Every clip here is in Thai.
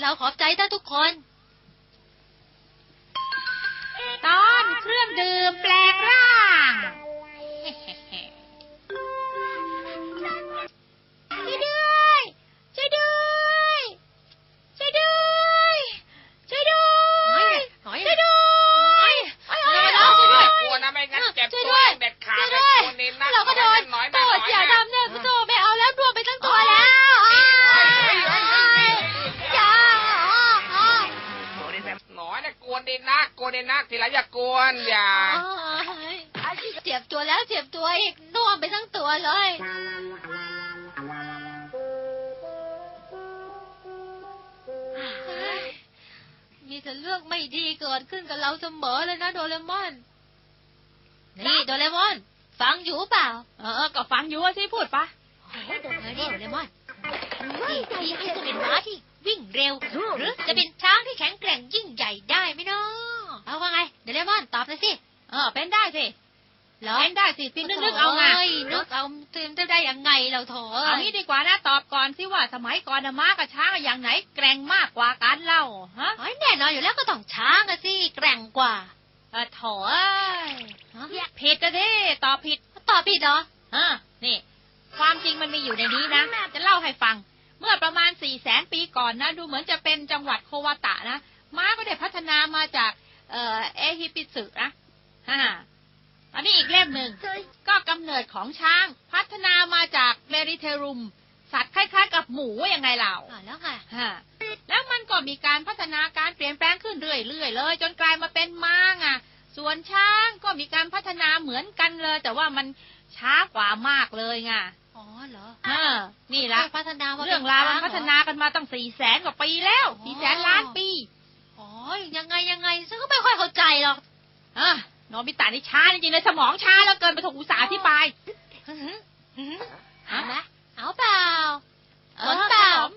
เราขอบใจท่านทุกคน ตอนเครื่องดื่มแปลกร่าง น้อยนะกวนดีนักกวนดีนักทีละอย่ากวนอย่าเจ็บตัวแล้วเจ็บตัวอีกน่วมไปทั้งตัวเลยมีแต่เรื่องไม่ดีเกิดขึ้นกับเราเสมอเลยนะโดเรมอน นี่โดเรมอน ฟังอยู่เปล่า เออ ก็ฟังอยู่ว่าที่พูดปะเออนี่โดเรมอนนี่นี่จะเป็นม้าที่ วิ่งเร็ว หรือจะเป็นช้างที่แข็งแกร่งยิ่งใหญ่ได้ไหมเนาะเอาว่าไงโดเรมอนตอบเลยสิ เออ เป็นได้สิเหรอเป็นได้สิพี่นึกนึกเอาไงโยนึกเอาเตรียมจะได้ยังไงเราโถเอางี้ดีกว่านะตอบก่อนสิว่าสมัยก่อนนะม้ากับช้างอะอย่างไหน แกร่งมากกว่ากันเล่าฮะโอ้ยแน่นอนอยู่แล้วก็ต้องช้างอะสิแกร่งกว่าเออโถเอ้ยฮะผิดนะดิตอบผิดตอบผิดเหรอฮะนี่ ความจริงมันมีอยู่ในนี้นะ จะเล่าให้ฟัง เมื่อประมาณสี่แสนปีก่อนนะดูเหมือนจะเป็นจังหวัดโควาตะนะม้าก็ได้พัฒนามาจากเอ่อเอฮิปิสึนะฮ่าอันนี้อีกเล่มหนึ่งก็กำเนิดของช้าง พัฒนามาจากเมริเทรุม สัตว์คล้ายๆ กับหมูยังไงเราอ่าแล้วไงฮะแล้วมันก็มีการพัฒนาการเปลี่ยนแปลงขึ้นเรื่อยๆเลย จนกลายมาเป็นม้าไงส่วนช้างก็มีการพัฒนาเหมือนกันเลย แต่ว่ามันช้ากว่ามากเลยไง อ๋อเหรอฮะนี่ละพัฒนามาเรื่องราวมันพัฒนาเป็กันมาตั้งสี่แสนกว่าปีแล้วสี่แสนล้านปีช้างเหรออ๋อยังไงยังไงฉันก็ไม่ค่อยเข้าใจหรอกอะโนบิตะนี่ช้าจริงๆเลยสมองช้าแล้วเกินไปถูกอุตสาห์อธิบายอื้อหืออื้อหือฮะเอาไหมเอาเปล่าเอสอนเปล่าขนม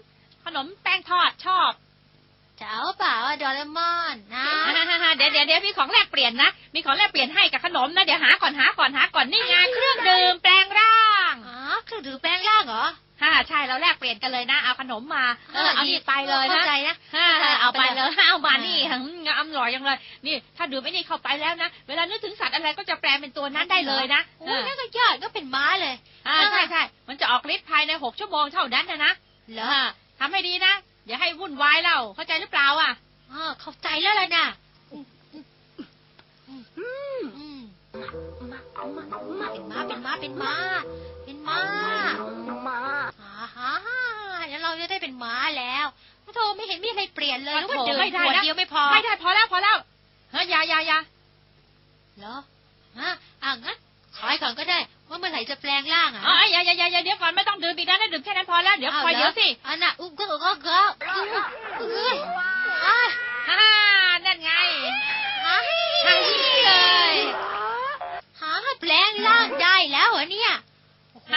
ขนมแป้งทอดชอบจะเอาเปล่าอะโดเรมอนนะเดี๋ยวเดี๋ยวเดี๋ยวมีของแลกเปลี่ยนนะ มีของแลกเปลี่ยนให้กับขนมนะ เดี๋ยวหาก่อนหาก่อนหาก่อนนี่ไงเครื่องดื่มแปลงร่าง อ๋อเครื่องดื่มแปลงร่างเหรอฮ่าใช่เราแลกเปลี่ยนกันเลยนะเอาขนมมาเออเอานี่ไปเลยเข้านะใจนะฮ่าเออเอาเอาไปไปเลเลยยเอามานี่เออหืมอร่อยยังเลยนี่ ถ้าดื่มไอ้นี่เข้าไปแล้วนะเวลานึกถึงสัตว์อะไรก็จะแปลเป็นตัวนั้นได้เลยนะโอ้ยนั่นก็ยอดก็เป็นม้าเลยอ่าใช่ใช่มันจะออกฤทธิ์ภายในหกชั่วโมงเท่านั้นนะนะเหรออ่าทำให้ดีนะอย่าให้วุ่นวายเราเข้าใจหรือเปล่าอะอ๋อเข้าใจแล้วล่ะนะอืมเป็นม้าเป็นม้าเป็นม้าเป็น ม้ามาอ่าฮะแล้วเราจะได้เป็นม้าแล้วโธ่ไม่เห็นมีอะไรเปลี่ยนเลยหรือว่าโถ่ดื่มไม่ได้ขวดนะเดียวไม่พอ ไม่ได้พอแล้วพอแล้วเฮ้ยอยาอยาอยาเหรอฮะอะงั้นขอให้ก่อนก็ได้ ว่าเมื่อไหร่จะแปลงร่างอะอ๋ออย่าอย่าอย่าอย่าเดี๋ยวก่อนไม่ต้องดื่มอีกนะนะดื่มแค่นั้นพอแล้วเดี๋ยวคอยเดี๋ยวสิอันน่ะอุ้งก็ก็ก็อุ้ยอุ้ย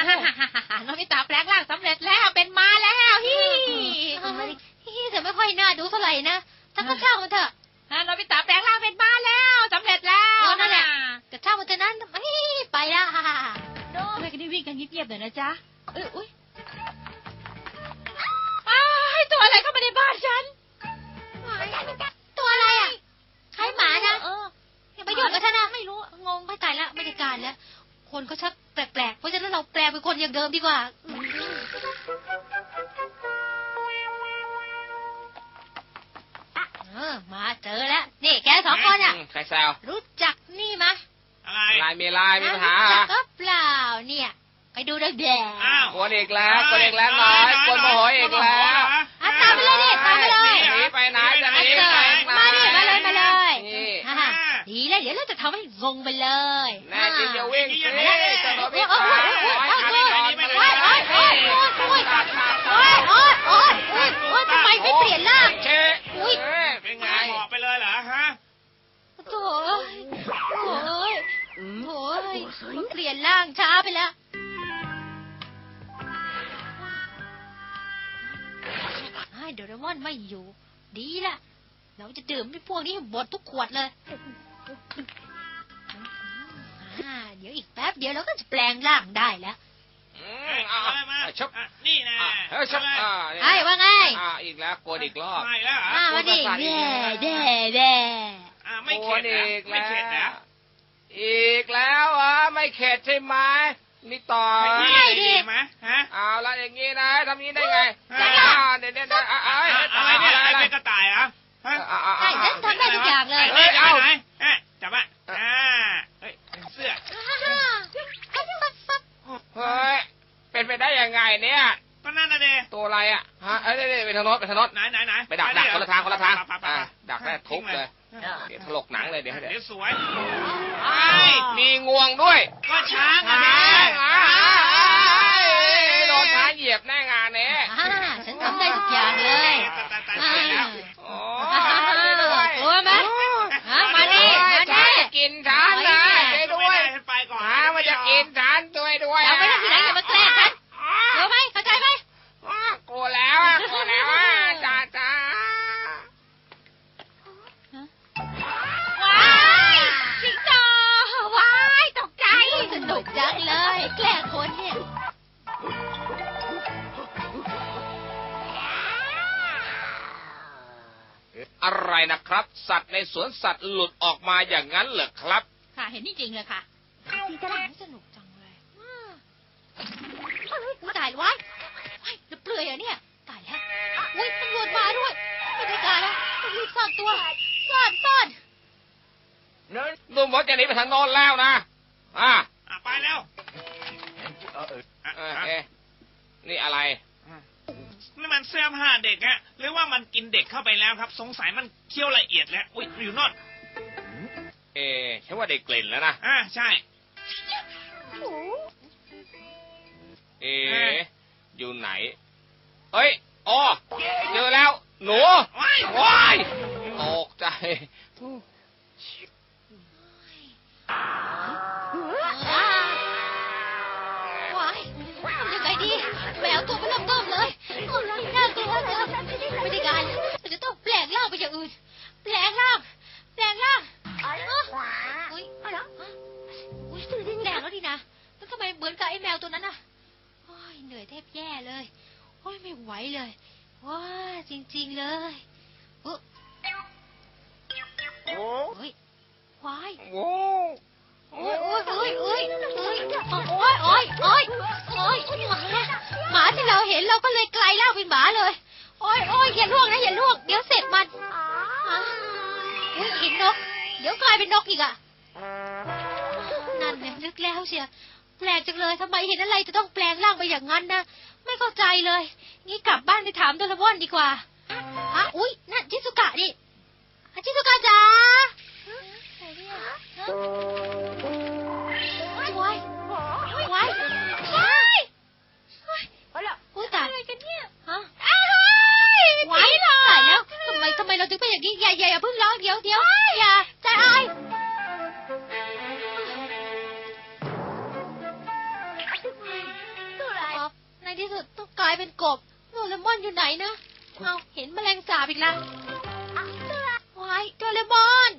น้องนิตาแปลงร่างสำเร็จแล้วเป็นมาแล้วฮิเฮ้ยแต่ไม่ค่อยน่าดูเท่าไหร่นะถ้าก็ช่างมันเถอะฮ่าน้องนิตาแปลงร่างเป็นมาแล้วสำเร็จแล้วเออนั่นแหละแต่ช่างมันเถอะนั้นเฮ้ยไปละฮ่าฮ่าฮ่าทำไมกันนี่วิ่งกันเงียบๆหน่อยนะจ๊ะเอ้ยอุ้ยอ้ายตัวอะไรเข้ามาในบ้านฉันตัวอะไรอะใครหมานะเอออย่าไปยุ่งกับท่านนะไม่รู้งงไม่ตายละไม่ได้การแล้วคนเขาชักแปลกๆเพราะฉะนั้น อย่างเดิมดีกว่าอืมเออมาเจอแล้ว นี่แกสองคนอะ ใครแซวรู้จักนี่มะอะไรลายมีลายมีปัญหารู้จักก็เปล่าเนี่ย ไปดูได้แดงอ้าวกวนอีกแล้วกวนอีกแล้วน้อยกวนโมโหอีกแล้วอะตามไปเลยดิตามไปเลยหนีไปไหนจะหนีเจไป เดี๋ยวเราจะทำให้งงไปเลยแน่าจะจะวิ่งสิจะโดนวิ่งไปเป็นไงบอกไปเลยเหรอฮะโถ่โถ่โถ่เปลี่ยนร่างช้าไปแล้วเดรมอนไม่อยู่ ดีละเราจะดื่มพวกนี้หมดทุกขวดเลย อ่าเดี๋ยวอีกแป๊บเดียวเราก็จะแปลงร่างได้แล้วอืเอ้มยอะมามาอะชุบอะนี่นะอะเฮ้ยชุบอะนี่ไอ้ว่าไงอะอีอีกแล้วกวนอีกรอบ ไม่แล้วเหรอมามาดิประสาทอีกแด่แล้วแด่แด่อ่าไม่กเข็วดนนะอีกไม่แล้วเข็ดนะอีกแล้วเหรอะไม่เข็ดใช่ไหมนี่ต่อไม่ดีดีไหมฮะ เอาละอย่างงี้นะทำนี้ได้ไงจะอ่าเดี๋ยวเดี๋ยวเดี๋ยวอะอะอะอะอะไรเนี่ยอะอะไรไรเป็นกระต่ายเหรอฮะอะอะใช่อะฉันทำได้ทุกอย่างเลย ไหนไหนไหนเอ๊ะจับอะอ่าเฮ้ยเสื้อ เฮ้ยเป็นไปได้ยังไงเนี่ย ก็นั่นน่ะเด ตัว อะไรอะฮะเอ้ยเดี๋ยวเดี๋ยวไปทางโน้นไปทางโน้นไหนไหนไหนไปดักดักคนละทางคนละทางไปไปไปอะดักได้ทุบเลยเออเดี๋ยวถลกหนังเลยเดี๋ยวให้เดี๋ยวเดี๋ยวสวยไอ้มีงวงด้วย ก็ช้างอะช้าเด้งอะโดนช้างเหยียบแน่งานนี้อ่าฉันทำได้ทุกอย่างเลยตายตายอ่าตายแล้วโอ้กลัวไหมฮะมาดิมาดิช้างจะกินฉันนะช่วยด้วยให้ไปก่อนช้างมันจะกินฉันช่วยด้วยเราไม่ได้ที่ไหนอย่ แกล้งคนเนี่ยอะไรนะครับ สัตว์ในสวนสัตว์หลุดออกมาอย่างนั้นเหรอครับ ค่ะ เห็นนี่จริงเลยค่ะสนุกจังเลยอุ้ยตายแล้วว้ายว้ายแล้วเปลือยเหรอเนี่ย ตายแล้วอุ้ยตำรวจมาด้วยไม่ได้การแล้วต้องรีบซ่อนตัวซ่อนซ่อนดูเหมดจะหนีไปทางโน้นแล้วนะ อ่า นี่อะไร นี่มันเสื้อผ้าเด็กอะหรือว่ามันกินเด็กเข้าไปแล้วครับ สงสัยมันเคี้ยวละเอียดแล้วอุ้ยอยู่โนอนเอ๊ะฉันว่าได้กลิ่นแล้วนะอ่าใช่ เอ๊ะอยู่ไหนเอ้ยอ๋อเจอแล้ว หนูว้ายว้ายตกใจ อย่างอื่นแปลงร่างแปลงร่างอ้าวอุ้ยอุ้ยแปลงแล้วดีนะแล้วทำไมเหมือนกับไอ้แมวตัวนั้นน่ะโอ้ยเหนื่อยแทบแย่เลยโอ้ยไม่ไหวเลยว้าจริง ๆเลยเอ้อโอ้เฮ้ยว้ายโหโอ้ยโอ้ยโอ้ยโอ้ยโอ้ยโอ้ยโอ้ยโอ้ยโอ้ยหมาที่เราเห็นเราก็เลยกลายร่างเป็นหมาเลย โอ้ยโอ้ยอย่าลวกนะอย่าลวกเดี๋ยวเสร็จมันอุ้ยเห็นนก เดี๋ยวกลายเป็นนกอีกอะ นั่นเนี่ยนึกแล้วเชียแปลกจังเลยทำไมเห็นอะไรจะต้องแปลงร่างไปอย่างนั้นนะไม่เข้าใจเลย งี้กลับบ้านไปถามโดเรมอนดีกว่าฮะอุ้ยนั่นชิสุกะนี่ชิสุกะจ๋า กลายเป็นกบโดเรมอนอยู่ไหนนะ เอาเห็นแมลงสาบอีกแล้วว้ายโดเรมอน